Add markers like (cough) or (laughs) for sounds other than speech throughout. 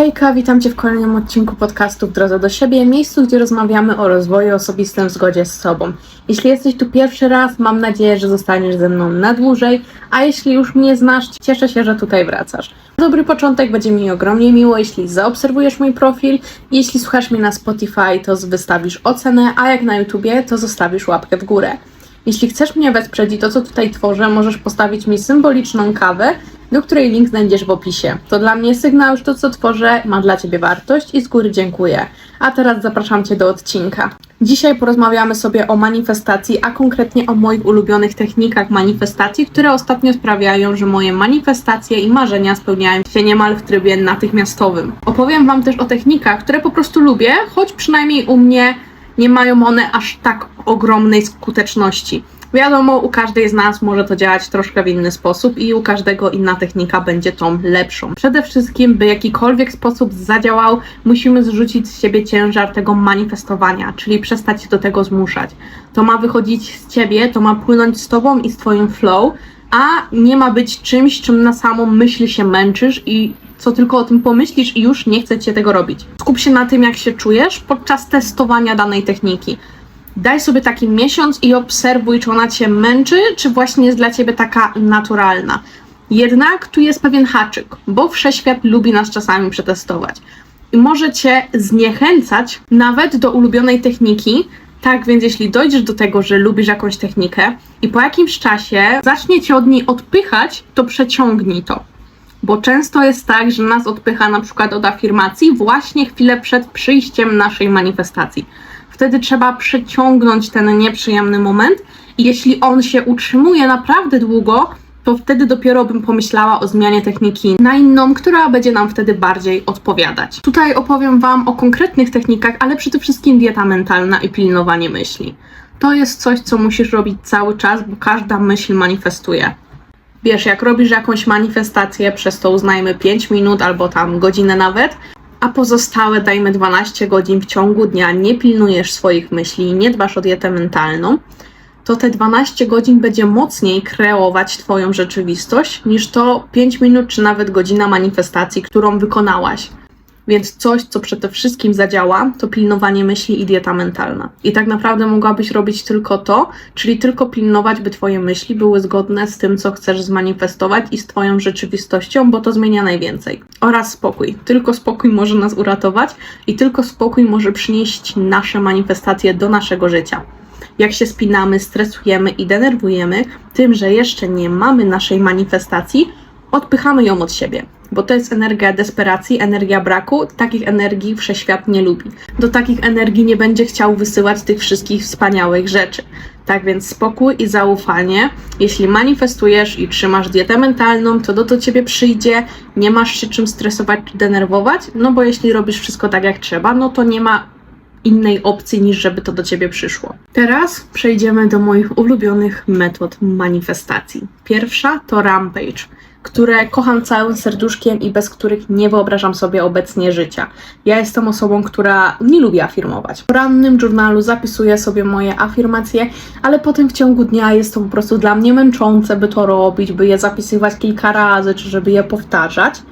Hejka, witam Cię w kolejnym odcinku podcastu drodze do siebie, miejscu, gdzie rozmawiamy o rozwoju osobistym w zgodzie z sobą. Jeśli jesteś tu pierwszy raz, mam nadzieję, że zostaniesz ze mną na dłużej, a jeśli już mnie znasz, cieszę się, że tutaj wracasz. Dobry początek, będzie mi ogromnie miło, jeśli zaobserwujesz mój profil. Jeśli słuchasz mnie na Spotify, to wystawisz ocenę, a jak na YouTubie, to zostawisz łapkę w górę. Jeśli chcesz mnie wesprzeć i to, co tutaj tworzę, możesz postawić mi symboliczną kawę, do której link znajdziesz w opisie. To dla mnie sygnał, że to, co tworzę, ma dla Ciebie wartość i z góry dziękuję. A teraz zapraszam Cię do odcinka. Dzisiaj porozmawiamy sobie o manifestacji, a konkretnie o moich ulubionych technikach manifestacji, które ostatnio sprawiają, że moje manifestacje i marzenia spełniają się niemal w trybie natychmiastowym. Opowiem Wam też o technikach, które po prostu lubię, choć przynajmniej u mnie nie mają one aż tak ogromnej skuteczności. Wiadomo, u każdej z nas może to działać troszkę w inny sposób i u każdego inna technika będzie tą lepszą. Przede wszystkim, by jakikolwiek sposób zadziałał, musimy zrzucić z siebie ciężar tego manifestowania, czyli przestać się do tego zmuszać. To ma wychodzić z ciebie, to ma płynąć z tobą i z twoim flow, a nie ma być czymś, czym na samą myśl się męczysz i co tylko o tym pomyślisz i już nie chce cię tego robić. Skup się na tym, jak się czujesz podczas testowania danej techniki. Daj sobie taki miesiąc i obserwuj, czy ona cię męczy, czy właśnie jest dla ciebie taka naturalna. Jednak tu jest pewien haczyk, bo wszechświat lubi nas czasami przetestować. I może cię zniechęcać nawet do ulubionej techniki. Tak więc, jeśli dojdziesz do tego, że lubisz jakąś technikę i po jakimś czasie zacznie cię od niej odpychać, to przeciągnij to. Bo często jest tak, że nas odpycha na przykład od afirmacji właśnie chwilę przed przyjściem naszej manifestacji wtedy trzeba przeciągnąć ten nieprzyjemny moment i jeśli on się utrzymuje naprawdę długo, to wtedy dopiero bym pomyślała o zmianie techniki na inną, która będzie nam wtedy bardziej odpowiadać. Tutaj opowiem Wam o konkretnych technikach, ale przede wszystkim dieta mentalna i pilnowanie myśli. To jest coś, co musisz robić cały czas, bo każda myśl manifestuje. Wiesz, jak robisz jakąś manifestację, przez to uznajmy 5 minut albo tam godzinę nawet, a pozostałe, dajmy 12 godzin w ciągu dnia, nie pilnujesz swoich myśli nie dbasz o dietę mentalną, to te 12 godzin będzie mocniej kreować Twoją rzeczywistość niż to 5 minut czy nawet godzina manifestacji, którą wykonałaś. Więc coś, co przede wszystkim zadziała, to pilnowanie myśli i dieta mentalna. I tak naprawdę mogłabyś robić tylko to, czyli tylko pilnować, by Twoje myśli były zgodne z tym, co chcesz zmanifestować i z Twoją rzeczywistością, bo to zmienia najwięcej. Oraz spokój. Tylko spokój może nas uratować i tylko spokój może przynieść nasze manifestacje do naszego życia jak się spinamy, stresujemy i denerwujemy tym, że jeszcze nie mamy naszej manifestacji, odpychamy ją od siebie bo to jest energia desperacji, energia braku. Takich energii wszechświat nie lubi. Do takich energii nie będzie chciał wysyłać tych wszystkich wspaniałych rzeczy. Tak więc spokój i zaufanie. Jeśli manifestujesz i trzymasz dietę mentalną, to do, do ciebie przyjdzie, nie masz się czym stresować czy denerwować, no bo jeśli robisz wszystko tak jak trzeba, no to nie ma innej opcji niż żeby to do ciebie przyszło. Teraz przejdziemy do moich ulubionych metod manifestacji. Pierwsza to rampage które kocham całym serduszkiem i bez których nie wyobrażam sobie obecnie życia. Ja jestem osobą, która nie lubi afirmować. W porannym journalu zapisuję sobie moje afirmacje, ale potem w ciągu dnia jest to po prostu dla mnie męczące, by to robić, by je zapisywać kilka razy, czy żeby je powtarzać.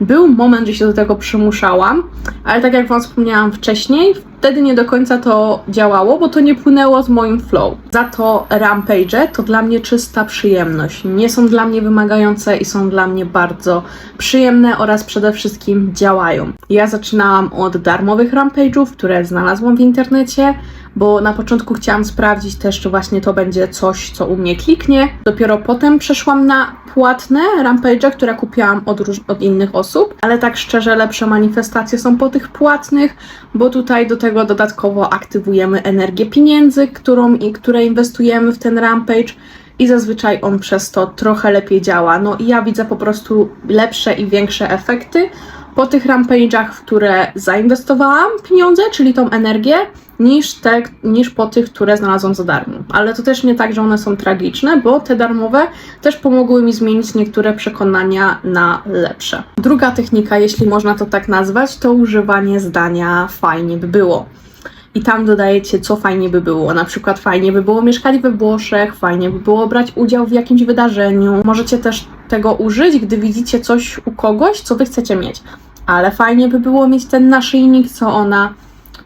Był moment, że się do tego przymuszałam, ale tak jak Wam wspomniałam wcześniej, wtedy nie do końca to działało, bo to nie płynęło z moim flow. Za to rampage to dla mnie czysta przyjemność. Nie są dla mnie wymagające i są dla mnie bardzo przyjemne oraz przede wszystkim działają. Ja zaczynałam od darmowych rampage'ów, które znalazłam w internecie bo na początku chciałam sprawdzić też, czy właśnie to będzie coś, co u mnie kliknie. Dopiero potem przeszłam na płatne rampage, które kupiłam od, od innych osób, ale tak szczerze lepsze manifestacje są po tych płatnych, bo tutaj do tego dodatkowo aktywujemy energię pieniędzy, którą i które inwestujemy w ten rampage i zazwyczaj on przez to trochę lepiej działa. No i ja widzę po prostu lepsze i większe efekty po tych rampage'ach, w które zainwestowałam pieniądze, czyli tą energię, niż, te, niż po tych, które znalazłam za darmo. Ale to też nie tak, że one są tragiczne, bo te darmowe też pomogły mi zmienić niektóre przekonania na lepsze. Druga technika, jeśli można to tak nazwać, to używanie zdania fajnie by było i tam dodajecie, co fajnie by było. Na przykład fajnie by było mieszkać we Włoszech, fajnie by było brać udział w jakimś wydarzeniu. Możecie też tego użyć, gdy widzicie coś u kogoś, co wy chcecie mieć ale fajnie by było mieć ten naszyjnik, co ona.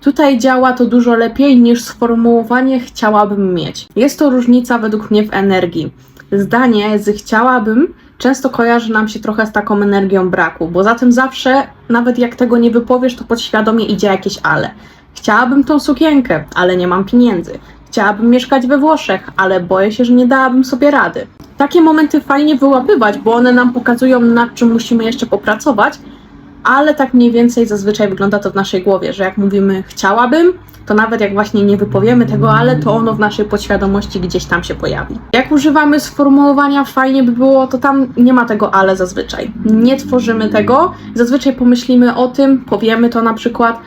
Tutaj działa to dużo lepiej niż sformułowanie chciałabym mieć. Jest to różnica według mnie w energii. Zdanie z chciałabym często kojarzy nam się trochę z taką energią braku, bo za tym zawsze, nawet jak tego nie wypowiesz, to podświadomie idzie jakieś ale. Chciałabym tą sukienkę, ale nie mam pieniędzy. Chciałabym mieszkać we Włoszech, ale boję się, że nie dałabym sobie rady. Takie momenty fajnie wyłapywać, bo one nam pokazują, nad czym musimy jeszcze popracować, ale tak mniej więcej zazwyczaj wygląda to w naszej głowie, że jak mówimy chciałabym, to nawet jak właśnie nie wypowiemy tego, ale to ono w naszej podświadomości gdzieś tam się pojawi. Jak używamy sformułowania fajnie by było, to tam nie ma tego ale zazwyczaj. Nie tworzymy tego, zazwyczaj pomyślimy o tym, powiemy to na przykład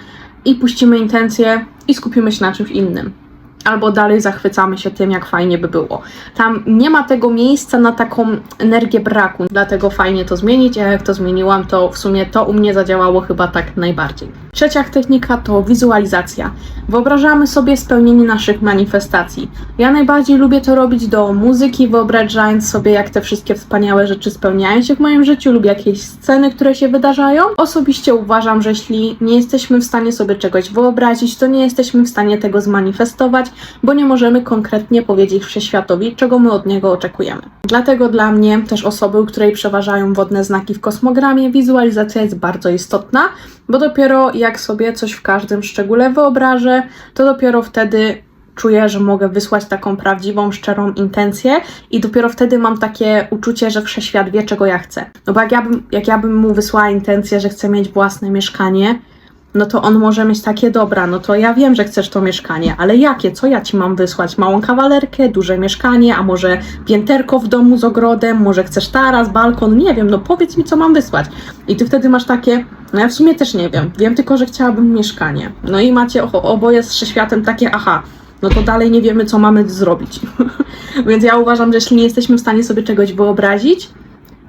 i puścimy intencje i skupimy się na czymś innym albo dalej zachwycamy się tym, jak fajnie by było. Tam nie ma tego miejsca na taką energię braku, dlatego fajnie to zmienić, a jak to zmieniłam, to w sumie to u mnie zadziałało chyba tak najbardziej. Trzecia technika to wizualizacja. Wyobrażamy sobie spełnienie naszych manifestacji. Ja najbardziej lubię to robić do muzyki, wyobrażając sobie, jak te wszystkie wspaniałe rzeczy spełniają się w moim życiu lub jakieś sceny, które się wydarzają. Osobiście uważam, że jeśli nie jesteśmy w stanie sobie czegoś wyobrazić, to nie jesteśmy w stanie tego zmanifestować, bo nie możemy konkretnie powiedzieć wszechświatowi, czego my od niego oczekujemy. Dlatego dla mnie, też osoby, u której przeważają wodne znaki w kosmogramie, wizualizacja jest bardzo istotna, bo dopiero jak sobie coś w każdym szczególe wyobrażę, to dopiero wtedy czuję, że mogę wysłać taką prawdziwą, szczerą intencję i dopiero wtedy mam takie uczucie, że wszechświat wie, czego ja chcę. No bo jak ja bym, jak ja bym mu wysłała intencję, że chcę mieć własne mieszkanie, no to on może mieć takie dobra, no to ja wiem, że chcesz to mieszkanie, ale jakie? Co ja ci mam wysłać? Małą kawalerkę, duże mieszkanie, a może pięterko w domu z ogrodem, może chcesz taras, balkon, nie wiem, no powiedz mi, co mam wysłać. I ty wtedy masz takie, no ja w sumie też nie wiem, wiem tylko, że chciałabym mieszkanie. No i macie oboje z światem takie, aha, no to dalej nie wiemy, co mamy zrobić. (laughs) Więc ja uważam, że jeśli nie jesteśmy w stanie sobie czegoś wyobrazić,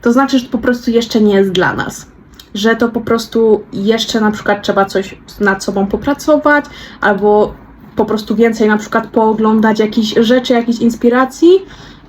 to znaczy, że to po prostu jeszcze nie jest dla nas że to po prostu jeszcze na przykład trzeba coś nad sobą popracować, albo po prostu więcej na przykład pooglądać jakieś rzeczy, jakichś inspiracji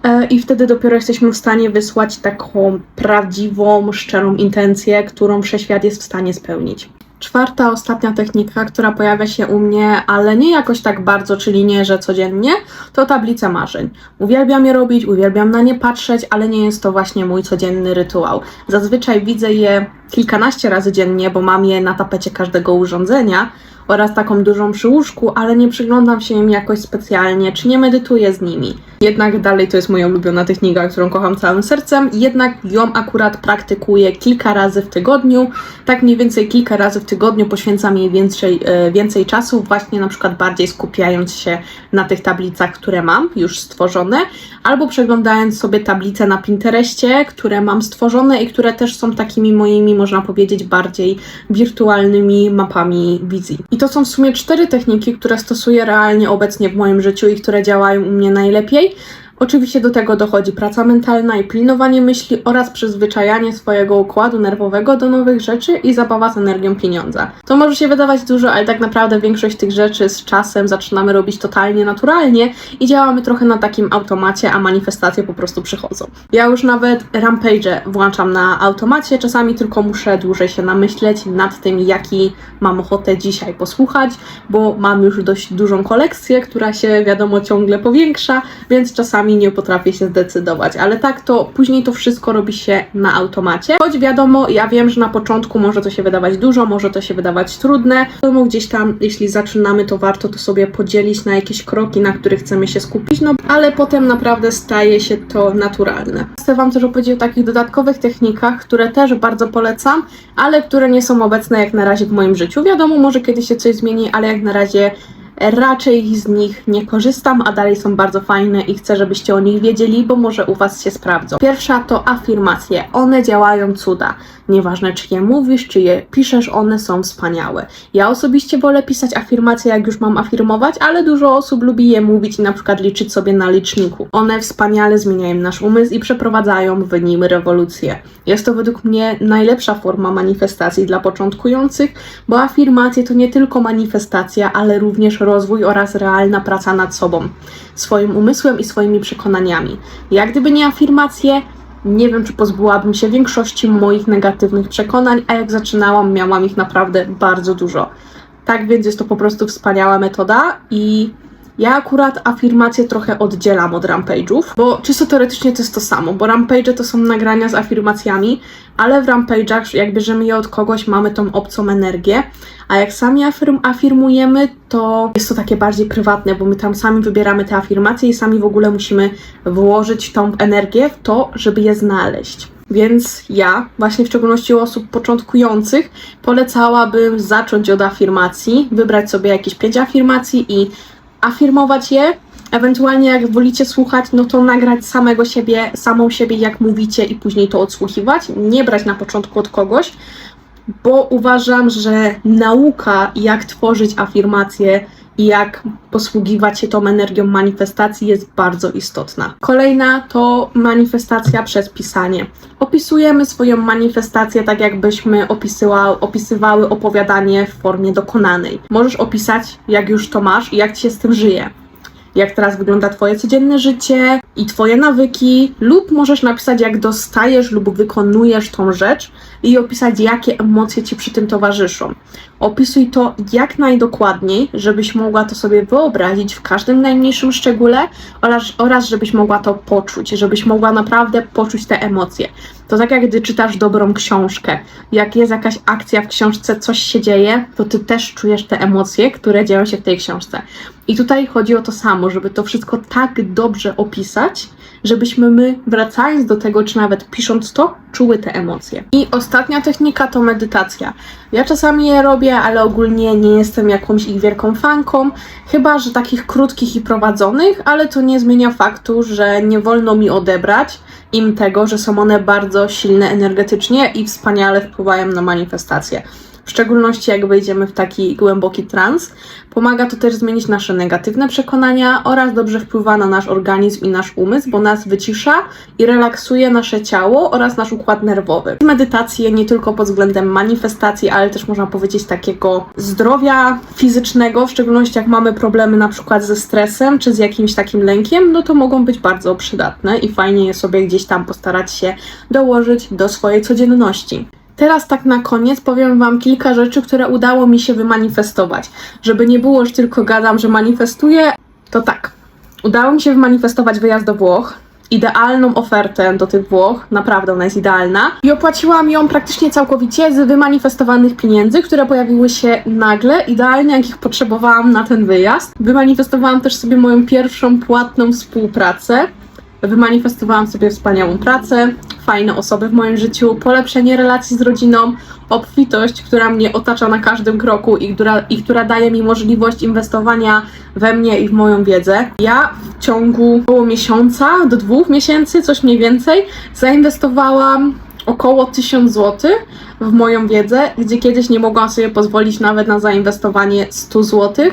e, i wtedy dopiero jesteśmy w stanie wysłać taką prawdziwą, szczerą intencję, którą wszechświat jest w stanie spełnić. Czwarta, ostatnia technika, która pojawia się u mnie, ale nie jakoś tak bardzo, czyli nie, że codziennie, to tablica marzeń. Uwielbiam je robić, uwielbiam na nie patrzeć, ale nie jest to właśnie mój codzienny rytuał. Zazwyczaj widzę je kilkanaście razy dziennie, bo mam je na tapecie każdego urządzenia oraz taką dużą przy łóżku, ale nie przyglądam się im jakoś specjalnie, czy nie medytuję z nimi. Jednak dalej to jest moja ulubiona technika, którą kocham całym sercem, jednak ją akurat praktykuję kilka razy w tygodniu. Tak mniej więcej kilka razy w tygodniu poświęcam jej więcej, e, więcej czasu, właśnie na przykład bardziej skupiając się na tych tablicach, które mam już stworzone, albo przeglądając sobie tablice na Pinterestie, które mam stworzone i które też są takimi moimi, można powiedzieć, bardziej wirtualnymi mapami wizji. I to są w sumie cztery techniki, które stosuję realnie obecnie w moim życiu i które działają u mnie najlepiej. Oczywiście do tego dochodzi praca mentalna i pilnowanie myśli oraz przyzwyczajanie swojego układu nerwowego do nowych rzeczy i zabawa z energią pieniądza. To może się wydawać dużo, ale tak naprawdę większość tych rzeczy z czasem zaczynamy robić totalnie naturalnie i działamy trochę na takim automacie, a manifestacje po prostu przychodzą. Ja już nawet Rampage włączam na automacie, czasami tylko muszę dłużej się namyśleć nad tym, jaki mam ochotę dzisiaj posłuchać, bo mam już dość dużą kolekcję, która się wiadomo ciągle powiększa, więc czasami nie potrafię się zdecydować, ale tak to później to wszystko robi się na automacie. Choć wiadomo, ja wiem, że na początku może to się wydawać dużo, może to się wydawać trudne. Wiadomo, gdzieś tam, jeśli zaczynamy, to warto to sobie podzielić na jakieś kroki, na których chcemy się skupić, no ale potem naprawdę staje się to naturalne. Chcę Wam też opowiedzieć o takich dodatkowych technikach, które też bardzo polecam, ale które nie są obecne jak na razie w moim życiu. Wiadomo, może kiedyś się coś zmieni, ale jak na razie Raczej z nich nie korzystam, a dalej są bardzo fajne i chcę, żebyście o nich wiedzieli, bo może u Was się sprawdzą. Pierwsza to afirmacje. One działają cuda. Nieważne, czy je mówisz, czy je piszesz, one są wspaniałe. Ja osobiście wolę pisać afirmacje, jak już mam afirmować, ale dużo osób lubi je mówić i na przykład liczyć sobie na liczniku. One wspaniale zmieniają nasz umysł i przeprowadzają w nim rewolucję. Jest to według mnie najlepsza forma manifestacji dla początkujących, bo afirmacje to nie tylko manifestacja, ale również rozwój oraz realna praca nad sobą, swoim umysłem i swoimi przekonaniami. Jak gdyby nie afirmacje, nie wiem, czy pozbyłabym się większości moich negatywnych przekonań, a jak zaczynałam, miałam ich naprawdę bardzo dużo. Tak więc jest to po prostu wspaniała metoda i ja akurat afirmacje trochę oddzielam od rampage'ów, bo czysto teoretycznie to jest to samo, bo rampage to są nagrania z afirmacjami, ale w rampage'ach, jak bierzemy je od kogoś, mamy tą obcą energię, a jak sami afirm afirmujemy, to jest to takie bardziej prywatne, bo my tam sami wybieramy te afirmacje i sami w ogóle musimy włożyć tą energię w to, żeby je znaleźć. Więc ja, właśnie w szczególności u osób początkujących, polecałabym zacząć od afirmacji, wybrać sobie jakieś pięć afirmacji i afirmować je. Ewentualnie, jak wolicie słuchać, no to nagrać samego siebie, samą siebie, jak mówicie, i później to odsłuchiwać. Nie brać na początku od kogoś, bo uważam, że nauka, jak tworzyć afirmacje i jak posługiwać się tą energią manifestacji jest bardzo istotna. Kolejna to manifestacja przez pisanie. Opisujemy swoją manifestację tak, jakbyśmy opisywa, opisywały opowiadanie w formie dokonanej. Możesz opisać, jak już to masz i jak ci się z tym żyje jak teraz wygląda Twoje codzienne życie i Twoje nawyki, lub możesz napisać, jak dostajesz lub wykonujesz tą rzecz i opisać, jakie emocje Ci przy tym towarzyszą. Opisuj to jak najdokładniej, żebyś mogła to sobie wyobrazić w każdym najmniejszym szczególe oraz, oraz żebyś mogła to poczuć, żebyś mogła naprawdę poczuć te emocje. To tak jak gdy czytasz dobrą książkę. Jak jest jakaś akcja w książce, coś się dzieje, to ty też czujesz te emocje, które dzieją się w tej książce. I tutaj chodzi o to samo, żeby to wszystko tak dobrze opisać, żebyśmy my, wracając do tego, czy nawet pisząc to, czuły te emocje. I ostatnia technika to medytacja. Ja czasami je robię, ale ogólnie nie jestem jakąś ich wielką fanką, chyba że takich krótkich i prowadzonych, ale to nie zmienia faktu, że nie wolno mi odebrać im tego, że są one bardzo silne energetycznie i wspaniale wpływają na manifestacje w szczególności jak wejdziemy w taki głęboki trans. Pomaga to też zmienić nasze negatywne przekonania oraz dobrze wpływa na nasz organizm i nasz umysł, bo nas wycisza i relaksuje nasze ciało oraz nasz układ nerwowy. Medytacje nie tylko pod względem manifestacji, ale też można powiedzieć takiego zdrowia fizycznego, w szczególności jak mamy problemy na przykład ze stresem czy z jakimś takim lękiem, no to mogą być bardzo przydatne i fajnie je sobie gdzieś tam postarać się dołożyć do swojej codzienności. Teraz tak na koniec powiem Wam kilka rzeczy, które udało mi się wymanifestować. Żeby nie było, że tylko gadam, że manifestuję, to tak. Udało mi się wymanifestować wyjazd do Włoch, idealną ofertę do tych Włoch, naprawdę ona jest idealna. I opłaciłam ją praktycznie całkowicie z wymanifestowanych pieniędzy, które pojawiły się nagle, idealnie jak ich potrzebowałam na ten wyjazd. Wymanifestowałam też sobie moją pierwszą płatną współpracę. Wymanifestowałam sobie wspaniałą pracę, fajne osoby w moim życiu, polepszenie relacji z rodziną, obfitość, która mnie otacza na każdym kroku i która, i która daje mi możliwość inwestowania we mnie i w moją wiedzę. Ja w ciągu około miesiąca do dwóch miesięcy, coś mniej więcej, zainwestowałam około 1000 zł w moją wiedzę, gdzie kiedyś nie mogłam sobie pozwolić nawet na zainwestowanie 100 zł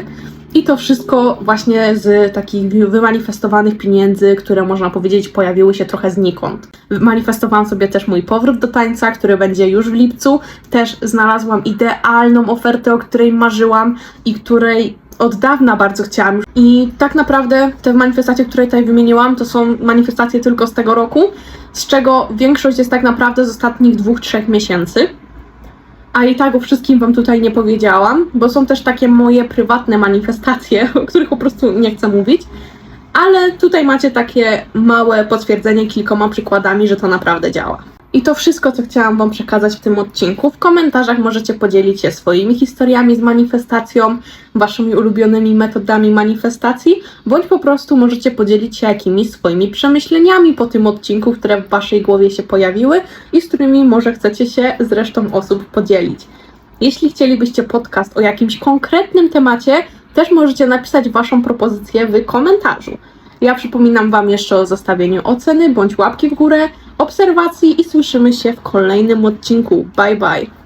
i to wszystko właśnie z takich wymanifestowanych pieniędzy, które można powiedzieć pojawiły się trochę znikąd. Manifestowałam sobie też mój powrót do tańca, który będzie już w lipcu. Też znalazłam idealną ofertę, o której marzyłam i której od dawna bardzo chciałam. I tak naprawdę te manifestacje, które tutaj wymieniłam, to są manifestacje tylko z tego roku, z czego większość jest tak naprawdę z ostatnich dwóch, trzech miesięcy a i tak o wszystkim Wam tutaj nie powiedziałam, bo są też takie moje prywatne manifestacje, (laughs) o których po prostu nie chcę mówić. Ale tutaj macie takie małe potwierdzenie kilkoma przykładami, że to naprawdę działa. I to wszystko, co chciałam Wam przekazać w tym odcinku. W komentarzach możecie podzielić się swoimi historiami z manifestacją, Waszymi ulubionymi metodami manifestacji, bądź po prostu możecie podzielić się jakimiś swoimi przemyśleniami po tym odcinku, które w Waszej głowie się pojawiły i z którymi może chcecie się z resztą osób podzielić. Jeśli chcielibyście podcast o jakimś konkretnym temacie, też możecie napisać Waszą propozycję w komentarzu. Ja przypominam Wam jeszcze o zostawieniu oceny bądź łapki w górę, obserwacji i słyszymy się w kolejnym odcinku. Bye bye!